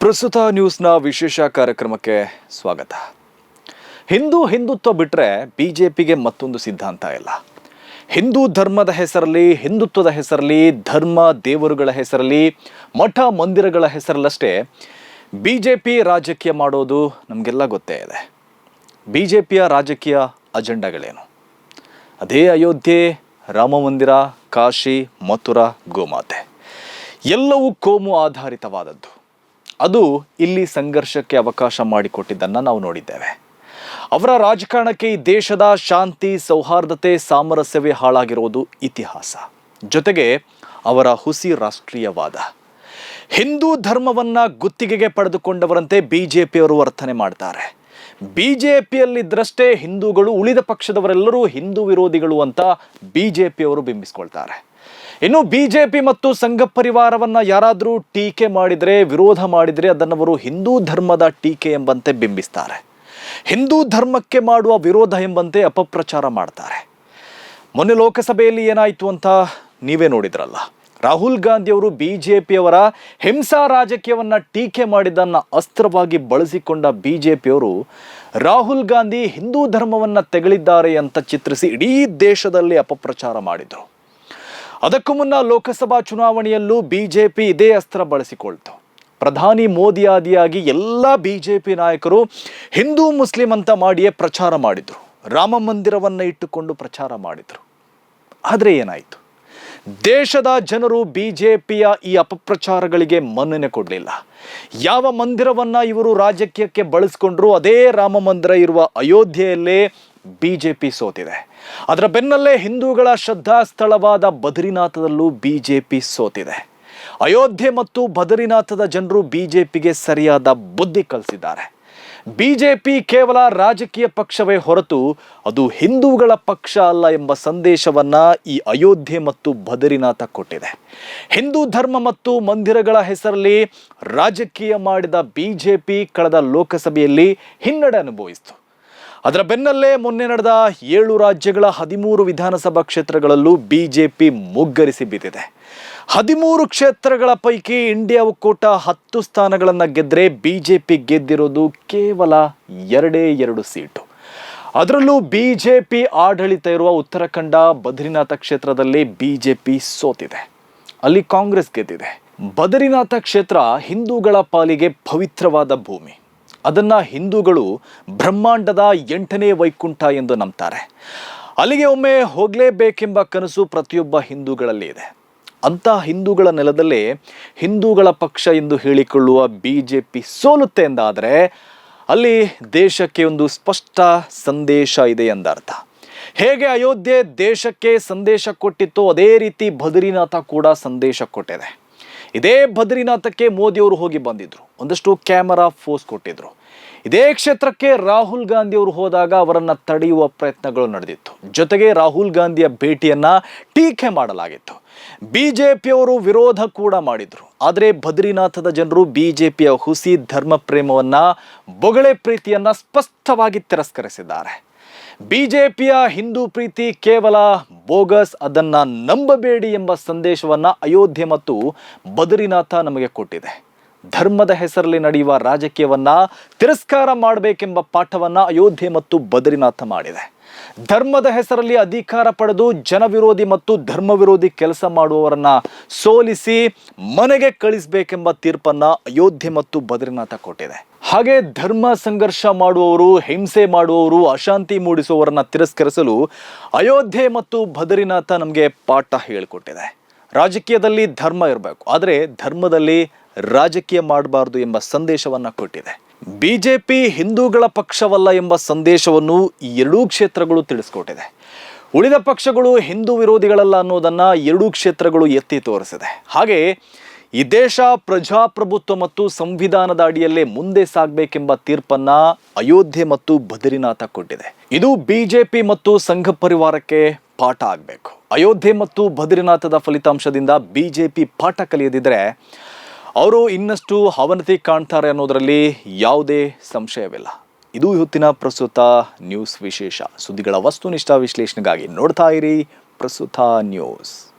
ಪ್ರಸ್ತುತ ನ್ಯೂಸ್ನ ವಿಶೇಷ ಕಾರ್ಯಕ್ರಮಕ್ಕೆ ಸ್ವಾಗತ. ಹಿಂದೂ ಹಿಂದುತ್ವ ಬಿಟ್ಟರೆ ಬಿ ಜೆ ಪಿಗೆ ಮತ್ತೊಂದು ಸಿದ್ಧಾಂತ ಇಲ್ಲ. ಹಿಂದೂ ಧರ್ಮದ ಹೆಸರಲ್ಲಿ, ಹಿಂದುತ್ವದ ಹೆಸರಲ್ಲಿ, ಧರ್ಮ ದೇವರುಗಳ ಹೆಸರಲ್ಲಿ, ಮಠ ಮಂದಿರಗಳ ಹೆಸರಲ್ಲಷ್ಟೇ ಬಿ ಜೆ ಪಿ ರಾಜಕೀಯ ಮಾಡೋದು ನಮಗೆಲ್ಲ ಗೊತ್ತೇ ಇದೆ. ಬಿ ಜೆ ಪಿಯ ರಾಜಕೀಯ ಅಜೆಂಡಾಗಳೇನು? ಅದೇ ಅಯೋಧ್ಯೆ, ರಾಮ ಮಂದಿರ, ಕಾಶಿ, ಮಥುರಾ, ಗೋಮಾತೆ. ಎಲ್ಲವೂ ಕೋಮು ಆಧಾರಿತವಾದದ್ದು. ಅದು ಇಲ್ಲಿ ಸಂಘರ್ಷಕ್ಕೆ ಅವಕಾಶ ಮಾಡಿಕೊಟ್ಟಿದ್ದನ್ನು ನಾವು ನೋಡಿದ್ದೇವೆ. ಅವರ ರಾಜಕಾರಣಕ್ಕೆ ಈ ದೇಶದ ಶಾಂತಿ, ಸೌಹಾರ್ದತೆ, ಸಾಮರಸ್ಯವೇ ಹಾಳಾಗಿರುವುದು ಇತಿಹಾಸ. ಜೊತೆಗೆ ಅವರ ಹುಸಿ ರಾಷ್ಟ್ರೀಯವಾದ. ಹಿಂದೂ ಧರ್ಮವನ್ನ ಗುತ್ತಿಗೆಗೆ ಪಡೆದುಕೊಂಡವರಂತೆ ಬಿ ಜೆ ಪಿಯವರು ವರ್ತನೆ ಮಾಡ್ತಾರೆ. ಬಿ ಜೆ ಪಿಯಲ್ಲಿದ್ದರಷ್ಟೇ ಹಿಂದೂಗಳು ಉಳಿದ ಪಕ್ಷದವರೆಲ್ಲರೂ ಹಿಂದೂ ವಿರೋಧಿಗಳು ಅಂತ ಬಿ ಜೆ ಪಿಯವರು ಬಿಂಬಿಸ್ಕೊಳ್ತಾರೆ. ಇನ್ನು ಬಿಜೆಪಿ ಮತ್ತು ಸಂಘ ಪರಿವಾರವನ್ನ ಯಾರಾದರೂ ಟೀಕೆ ಮಾಡಿದರೆ, ವಿರೋಧ ಮಾಡಿದರೆ ಅದನ್ನವರು ಹಿಂದೂ ಧರ್ಮದ ಟೀಕೆ ಎಂಬಂತೆ ಬಿಂಬಿಸ್ತಾರೆ. ಹಿಂದೂ ಧರ್ಮಕ್ಕೆ ಮಾಡುವ ವಿರೋಧ ಎಂಬಂತೆ ಅಪಪ್ರಚಾರ ಮಾಡ್ತಾರೆ. ಮೊನ್ನೆ ಲೋಕಸಭೆಯಲ್ಲಿ ಏನಾಯಿತು ಅಂತ ನೀವೇ ನೋಡಿದ್ರಲ್ಲ. ರಾಹುಲ್ ಗಾಂಧಿ ಅವರು ಬಿಜೆಪಿಯವರ ಹಿಂಸಾ ರಾಜಕೀಯವನ್ನು ಟೀಕೆ ಮಾಡಿದ್ದನ್ನು ಅಸ್ತ್ರವಾಗಿ ಬಳಸಿಕೊಂಡ ಬಿಜೆಪಿಯವರು ರಾಹುಲ್ ಗಾಂಧಿ ಹಿಂದೂ ಧರ್ಮವನ್ನು ತೆಗಳಿದ್ದಾರೆ ಅಂತ ಚಿತ್ರಿಸಿ ಇಡೀ ದೇಶದಲ್ಲಿ ಅಪಪ್ರಚಾರ ಮಾಡಿದರು. ಅದಕ್ಕೂ ಮುನ್ನ ಲೋಕಸಭಾ ಚುನಾವಣೆಯಲ್ಲೂ ಬಿಜೆಪಿ ಇದೇ ಅಸ್ತ್ರ ಬಳಸಿಕೊಳ್ತು. ಪ್ರಧಾನಿ ಮೋದಿ ಆದಿಯಾಗಿ ಎಲ್ಲ ಬಿಜೆಪಿ ನಾಯಕರು ಹಿಂದೂ ಮುಸ್ಲಿಂ ಅಂತ ಮಾಡಿಯೇ ಪ್ರಚಾರ ಮಾಡಿದರು. ರಾಮ ಮಂದಿರವನ್ನು ಇಟ್ಟುಕೊಂಡು ಪ್ರಚಾರ ಮಾಡಿದರು. ಆದರೆ ಏನಾಯಿತು? ದೇಶದ ಜನರು ಬಿ ಜೆ ಪಿಯ ಈ ಅಪಪ್ರಚಾರಗಳಿಗೆ ಮನ್ನಣೆ ಕೊಡಲಿಲ್ಲ. ಯಾವ ಮಂದಿರವನ್ನು ಇವರು ರಾಜಕೀಯಕ್ಕೆ ಬಳಸ್ಕೊಂಡ್ರು, ಅದೇ ರಾಮ ಮಂದಿರ ಇರುವ ಅಯೋಧ್ಯೆಯಲ್ಲೇ ಬಿಜೆಪಿ ಸೋತಿದೆ. ಅದರ ಬೆನ್ನಲ್ಲೇ ಹಿಂದೂಗಳ ಶ್ರದ್ಧಾ ಸ್ಥಳವಾದ ಬದ್ರಿನಾಥದಲ್ಲೂ ಬಿಜೆಪಿ ಸೋತಿದೆ. ಅಯೋಧ್ಯೆ ಮತ್ತು ಬದರಿನಾಥದ ಜನರು ಬಿಜೆಪಿಗೆ ಸರಿಯಾದ ಬುದ್ಧಿ ಕಲಿಸಿದ್ದಾರೆ. ಬಿಜೆಪಿ ಕೇವಲ ರಾಜಕೀಯ ಪಕ್ಷವೇ ಹೊರತು ಅದು ಹಿಂದೂಗಳ ಪಕ್ಷ ಅಲ್ಲ ಎಂಬ ಸಂದೇಶವನ್ನ ಈ ಅಯೋಧ್ಯೆ ಮತ್ತು ಬದರಿನಾಥ ಕೊಟ್ಟಿದೆ. ಹಿಂದೂ ಧರ್ಮ ಮತ್ತು ಮಂದಿರಗಳ ಹೆಸರಲ್ಲಿ ರಾಜಕೀಯ ಮಾಡಿದ ಬಿಜೆಪಿ ಕಳೆದ ಲೋಕಸಭೆಯಲ್ಲಿ ಹಿನ್ನಡೆ ಅನುಭವಿಸಿತು. ಅದರ ಬೆನ್ನಲ್ಲೇ ಮೊನ್ನೆ ನಡೆದ ಏಳು ರಾಜ್ಯಗಳ ಹದಿಮೂರು ವಿಧಾನಸಭಾ ಕ್ಷೇತ್ರಗಳಲ್ಲೂ ಬಿಜೆಪಿ ಮುಗ್ಗರಿಸಿ ಬಿದ್ದಿದೆ. ಹದಿಮೂರು ಕ್ಷೇತ್ರಗಳ ಪೈಕಿ ಇಂಡಿಯಾ ಒಕ್ಕೂಟ ಹತ್ತು ಸ್ಥಾನಗಳನ್ನು ಗೆದ್ದರೆ ಬಿಜೆಪಿ ಗೆದ್ದಿರೋದು ಕೇವಲ ಎರಡೇ ಎರಡು ಸೀಟು. ಅದರಲ್ಲೂ ಬಿಜೆಪಿ ಆಡಳಿತ ಇರುವ ಉತ್ತರಾಖಂಡ ಬದ್ರಿನಾಥ ಕ್ಷೇತ್ರದಲ್ಲಿ ಬಿಜೆಪಿ ಸೋತಿದೆ. ಅಲ್ಲಿ ಕಾಂಗ್ರೆಸ್ ಗೆದ್ದಿದೆ. ಬದರಿನಾಥ ಕ್ಷೇತ್ರ ಹಿಂದೂಗಳ ಪಾಲಿಗೆ ಪವಿತ್ರವಾದ ಭೂಮಿ. ಅದನ್ನ ಹಿಂದೂಗಳು ಬ್ರಹ್ಮಾಂಡದ ಎಂಟನೇ ವೈಕುಂಠ ಎಂದು ನಂಬ್ತಾರೆ. ಅಲ್ಲಿಗೆ ಒಮ್ಮೆ ಹೋಗಲೇಬೇಕೆಂಬ ಕನಸು ಪ್ರತಿಯೊಬ್ಬ ಹಿಂದೂಗಳಲ್ಲಿ ಇದೆ. ಅಂಥ ಹಿಂದೂಗಳ ನೆಲದಲ್ಲೇ ಹಿಂದೂಗಳ ಪಕ್ಷ ಎಂದು ಹೇಳಿಕೊಳ್ಳುವ ಬಿ ಜೆ ಪಿ ಸೋಲುತ್ತೆ ಎಂದಾದರೆ ಅಲ್ಲಿ ದೇಶಕ್ಕೆ ಒಂದು ಸ್ಪಷ್ಟ ಸಂದೇಶ ಇದೆ ಎಂದರ್ಥ. ಹೇಗೆ ಅಯೋಧ್ಯೆ ದೇಶಕ್ಕೆ ಸಂದೇಶ ಕೊಟ್ಟಿತ್ತೋ ಅದೇ ರೀತಿ ಬದ್ರಿನಾಥ ಕೂಡ ಸಂದೇಶ ಕೊಟ್ಟಿದೆ. ಇದೇ ಬದ್ರಿನಾಥಕ್ಕೆ ಮೋದಿಯವರು ಹೋಗಿ ಬಂದಿದ್ರು. ಒಂದಷ್ಟು ಕ್ಯಾಮರಾ ಫೋಸ್ ಕೊಟ್ಟಿದ್ರು. ಇದೇ ಕ್ಷೇತ್ರಕ್ಕೆ ರಾಹುಲ್ ಗಾಂಧಿ ಅವರು ಹೋದಾಗ ಅವರನ್ನು ತಡೆಯುವ ಪ್ರಯತ್ನಗಳು ನಡೆದಿತ್ತು. ಜೊತೆಗೆ ರಾಹುಲ್ ಗಾಂಧಿಯ ಭೇಟಿಯನ್ನ ಟೀಕೆ ಮಾಡಲಾಗಿತ್ತು. ಬಿಜೆಪಿಯವರು ವಿರೋಧ ಕೂಡ ಮಾಡಿದ್ರು. ಆದರೆ ಬದ್ರಿನಾಥದ ಜನರು ಬಿಜೆಪಿಯ ಹುಸಿ ಧರ್ಮ ಪ್ರೇಮವನ್ನ ಬೊಗಳೆ ಪ್ರೀತಿಯನ್ನ ಸ್ಪಷ್ಟವಾಗಿ ತಿರಸ್ಕರಿಸಿದ್ದಾರೆ. ಬಿಜೆಪಿಯ ಹಿಂದೂ ಪ್ರೀತಿ ಕೇವಲ ಬೋಗಸ್ ಅದನ್ನ ನಂಬಬೇಡಿ ಎಂಬ ಸಂದೇಶವನ್ನ ಅಯೋಧ್ಯೆ ಮತ್ತು ಬದರಿನಾಥ ನಮಗೆ ಕೊಟ್ಟಿದೆ. ಧರ್ಮದ ಹೆಸರಲ್ಲಿ ನಡೆಯುವ ರಾಜಕೀಯವನ್ನ ತಿರಸ್ಕಾರ ಮಾಡಬೇಕೆಂಬ ಪಾಠವನ್ನ ಅಯೋಧ್ಯೆ ಮತ್ತು ಬದರಿನಾಥ ಮಾಡಿದೆ. ಧರ್ಮದ ಹೆಸರಲ್ಲಿ ಅಧಿಕಾರ ಪಡೆದು ಜನವಿರೋಧಿ ಮತ್ತು ಧರ್ಮ ವಿರೋಧಿ ಕೆಲಸ ಮಾಡುವವರನ್ನ ಸೋಲಿಸಿ ಮನೆಗೆ ಕಳಿಸಬೇಕೆಂಬ ತೀರ್ಪನ್ನ ಅಯೋಧ್ಯೆ ಮತ್ತು ಬದ್ರಿನಾಥ ಕೊಟ್ಟಿದೆ ಹಾಗೆ ಧರ್ಮ ಸಂಘರ್ಷ ಮಾಡುವವರು, ಹಿಂಸೆ ಮಾಡುವವರು, ಅಶಾಂತಿ ಮೂಡಿಸುವವರನ್ನ ತಿರಸ್ಕರಿಸಲು ಅಯೋಧ್ಯೆ ಮತ್ತು ಬದ್ರಿನಾಥ ನಮಗೆ ಪಾಠ ಹೇಳಿಕೊಟ್ಟಿದೆ. ರಾಜಕೀಯದಲ್ಲಿ ಧರ್ಮ ಇರಬೇಕು, ಆದರೆ ಧರ್ಮದಲ್ಲಿ ರಾಜಕೀಯ ಮಾಡಬಾರದು ಎಂಬ ಸಂದೇಶವನ್ನ ಕೊಟ್ಟಿದೆ. ಬಿಜೆಪಿ ಹಿಂದೂಗಳ ಪಕ್ಷವಲ್ಲ ಎಂಬ ಸಂದೇಶವನ್ನು ಎರಡೂ ಕ್ಷೇತ್ರಗಳು ತಿಳಿಸ್ಕೊಟ್ಟಿದೆ. ಉಳಿದ ಪಕ್ಷಗಳು ಹಿಂದೂ ವಿರೋಧಿಗಳಲ್ಲ ಅನ್ನೋದನ್ನು ಎರಡೂ ಕ್ಷೇತ್ರಗಳು ಎತ್ತಿ ತೋರಿಸಿದೆ. ಹಾಗೆ ಈ ದೇಶ ಪ್ರಜಾಪ್ರಭುತ್ವ ಮತ್ತು ಸಂವಿಧಾನದ ಅಡಿಯಲ್ಲೇ ಮುಂದೆ ಸಾಗಬೇಕೆಂಬ ತೀರ್ಪನ್ನ ಅಯೋಧ್ಯೆ ಮತ್ತು ಬದರಿನಾಥ ಕೊಟ್ಟಿದೆ. ಇದು ಬಿಜೆಪಿ ಮತ್ತು ಸಂಘ ಪರಿವಾರಕ್ಕೆ ಪಾಠ ಆಗಬೇಕು. ಅಯೋಧ್ಯೆ ಮತ್ತು ಬದರಿನಾಥದ ಫಲಿತಾಂಶದಿಂದ ಬಿಜೆಪಿ ಪಾಠ ಕಲಿಯದಿದ್ರೆ ಅವರು ಇನ್ನಷ್ಟು ಅವನತಿ ಕಾಣ್ತಾರೆ ಅನ್ನೋದರಲ್ಲಿ ಯಾವುದೇ ಸಂಶಯವಿಲ್ಲ. ಇದು ಇವತ್ತಿನ ಪ್ರಸ್ತುತ ನ್ಯೂಸ್ ವಿಶೇಷ. ಸುದ್ದಿಗಳ ವಸ್ತುನಿಷ್ಠ ವಿಶ್ಲೇಷಣೆಗಾಗಿ ನೋಡ್ತಾ ಇರಿ ಪ್ರಸ್ತುತ ನ್ಯೂಸ್.